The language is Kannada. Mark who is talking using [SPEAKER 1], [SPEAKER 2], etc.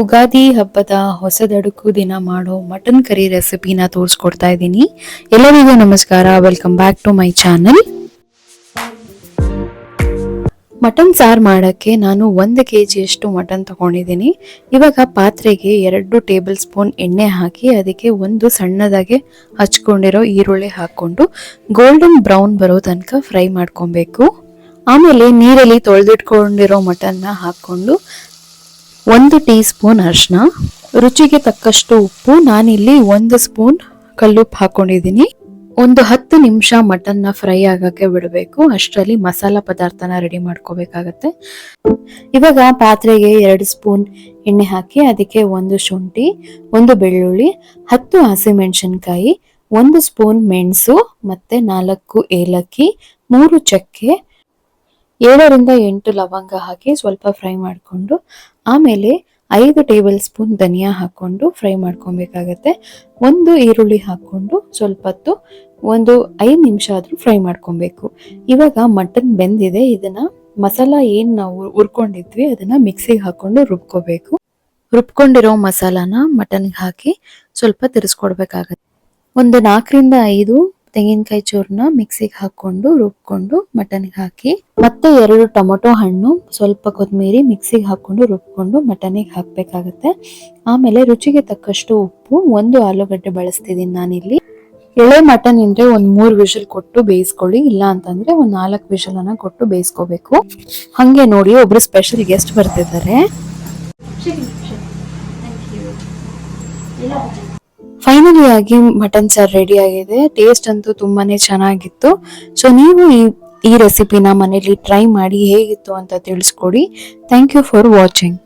[SPEAKER 1] ಉಗಾದಿ ಹಬ್ಬದ ಹೊಸದಡುಕು ದಿನ ಮಾಡೋ ಮಟನ್ ಕರಿ ರೆಸಿಪಿನ ತೋರಿಸ್ಕೊಡ್ತಾ ಇದ್ದೀನಿ. ಎಲ್ಲರಿಗೂ ನಮಸ್ಕಾರ. Welcome back to my channel mutton sir ಮಾಡೋಕ್ಕೆ ನಾನು ಒಂದು ಕೆ ಜಿಯಷ್ಟು ಮಟನ್ ತಗೊಂಡಿದ್ದೀನಿ. ಇವಾಗ ಪಾತ್ರೆಗೆ ಎರಡು ಟೇಬಲ್ ಸ್ಪೂನ್ ಎಣ್ಣೆ ಹಾಕಿ ಅದಕ್ಕೆ ಒಂದು ಸಣ್ಣದಾಗೆ ಹಚ್ಕೊಂಡಿರೋ ಈರುಳ್ಳಿ ಹಾಕ್ಕೊಂಡು ಗೋಲ್ಡನ್ ಬ್ರೌನ್ ಬರೋ ತನಕ ಫ್ರೈ ಮಾಡ್ಕೊಬೇಕು. ಆಮೇಲೆ ನೀರಲ್ಲಿ ತೊಳೆದಿಟ್ಕೊಂಡಿರೋ ಮಟನ್ನ ಹಾಕ್ಕೊಂಡು ಒಂದು ಟೀ ಸ್ಪೂನ್ ಅರಿಶಿನ, ರುಚಿಗೆ ತಕ್ಕಷ್ಟು ಉಪ್ಪು, ನಾನಿಲ್ಲಿ ಒಂದು ಸ್ಪೂನ್ ಕಲ್ಲುಪ್ಪು ಹಾಕೊಂಡಿದ್ದೀನಿ. ಒಂದು ಹತ್ತು ನಿಮಿಷ ಮಟನ್ನ ಫ್ರೈ ಆಗಕ್ಕೆ ಬಿಡಬೇಕು. ಅಷ್ಟರಲ್ಲಿ ಮಸಾಲ ಪದಾರ್ಥನ ರೆಡಿ ಮಾಡ್ಕೋಬೇಕಾಗತ್ತೆ. ಇವಾಗ ಪಾತ್ರೆಗೆ ಎರಡು ಸ್ಪೂನ್ ಎಣ್ಣೆ ಹಾಕಿ, ಅದಕ್ಕೆ ಒಂದು ಶುಂಠಿ, ಒಂದು ಬೆಳ್ಳುಳ್ಳಿ, ಹತ್ತು ಹಸಿಮೆಣಸಿನ್ಕಾಯಿ, ಒಂದು ಸ್ಪೂನ್ ಮೆಣಸು, ಮತ್ತೆ ನಾಲ್ಕು ಏಲಕ್ಕಿ, ಮೂರು ಚಕ್ಕೆ ಏಳರಿಂದ ಎಂಟು ಲವಂಗ ಹಾಕಿ ಸ್ವಲ್ಪ ಫ್ರೈ ಮಾಡಿಕೊಂಡು, ಆಮೇಲೆ ಐದು ಟೇಬಲ್ ಸ್ಪೂನ್ ಧನಿಯಾ ಹಾಕೊಂಡು ಫ್ರೈ ಮಾಡ್ಕೊಬೇಕಾಗತ್ತೆ. ಒಂದು ಈರುಳ್ಳಿ ಹಾಕೊಂಡು ಸ್ವಲ್ಪ ಹೊತ್ತು ಒಂದು ಐದು ನಿಮಿಷ ಆದ್ರೂ ಫ್ರೈ ಮಾಡ್ಕೊಬೇಕು. ಇವಾಗ ಮಟನ್ ಬೆಂದಿದೆ, ಇದನ್ನ ಮಸಾಲ ಏನು ನಾವು ಹುರ್ಕೊಂಡಿದ್ವಿ, ಅದನ್ನ ಮಿಕ್ಸಿಗೆ ಹಾಕೊಂಡು ರುಬ್ಕೋಬೇಕು. ರುಬ್ಕೊಂಡಿರೋ ಮಸಾಲಾನ ಮಟನ್ಗೆ ಹಾಕಿ ಸ್ವಲ್ಪ ತಿರ್ಸ್ಕೊಡ್ಬೇಕಾಗತ್ತೆ. ಒಂದು ನಾಲ್ಕರಿಂದ ಐದು ತೆಂಗಿನಕಾಯಿ ಚೂರ್ನ ಮಿಕ್ಸಿಗೆ ಹಾಕೊಂಡು ರುಬ್ಕೊಂಡು ಮಟನ್ಗೆ ಹಾಕಿ. ಮತ್ತೆ ಎರಡು ಟೊಮೊಟೊ ಹಣ್ಣು ಸ್ವಲ್ಪ ಕೊತ್ತಂಬರಿ ಮಿಕ್ಸಿಗೆ ಹಾಕೊಂಡು ರುಬ್ಕೊಂಡು ಮಟನಿಗೆ ಹಾಕಬೇಕಾಗತ್ತೆ. ಆಮೇಲೆ ರುಚಿಗೆ ತಕ್ಕಷ್ಟು ಉಪ್ಪು, ಒಂದು ಆಲೂಗಡ್ಡೆ ಬಳಸ್ತಿದ್ದೀನಿ ನಾನಿಲ್ಲಿ. ಎಳೆ ಮಟನ್ ಅಂದ್ರೆ ಒಂದ್ ಮೂರ್ ವಿಷಲ್ ಕೊಟ್ಟು ಬೇಯಿಸ್ಕೊಳ್ಳಿ, ಇಲ್ಲ ಅಂತಂದ್ರೆ ಒಂದ್ ನಾಲ್ಕು ವಿಷಲ್ ಅನ್ನ ಕೊಟ್ಟು ಬೇಯಿಸ್ಕೋಬೇಕು. ಹಂಗೆ ನೋಡಿ ಒಬ್ರು ಸ್ಪೆಷಲ್ ಗೆಸ್ಟ್ ಬರ್ತಿದ್ದಾರೆ. ಫೈನಲಿ ಆಗಿ ಮಟನ್ ಸಾರ್ ರೆಡಿ ಆಗಿದೆ. ಟೇಸ್ಟ್ ಅಂತೂ ತುಂಬಾನೇ ಚೆನ್ನಾಗಿತ್ತು. ಸೊ ನೀವು ಈ ಈ ರೆಸಿಪಿನ ಮನೇಲಿ ಟ್ರೈ ಮಾಡಿ ಹೇಗಿತ್ತು ಅಂತ ತಿಳಿಸ್ಕೊಡಿ. Thank you for watching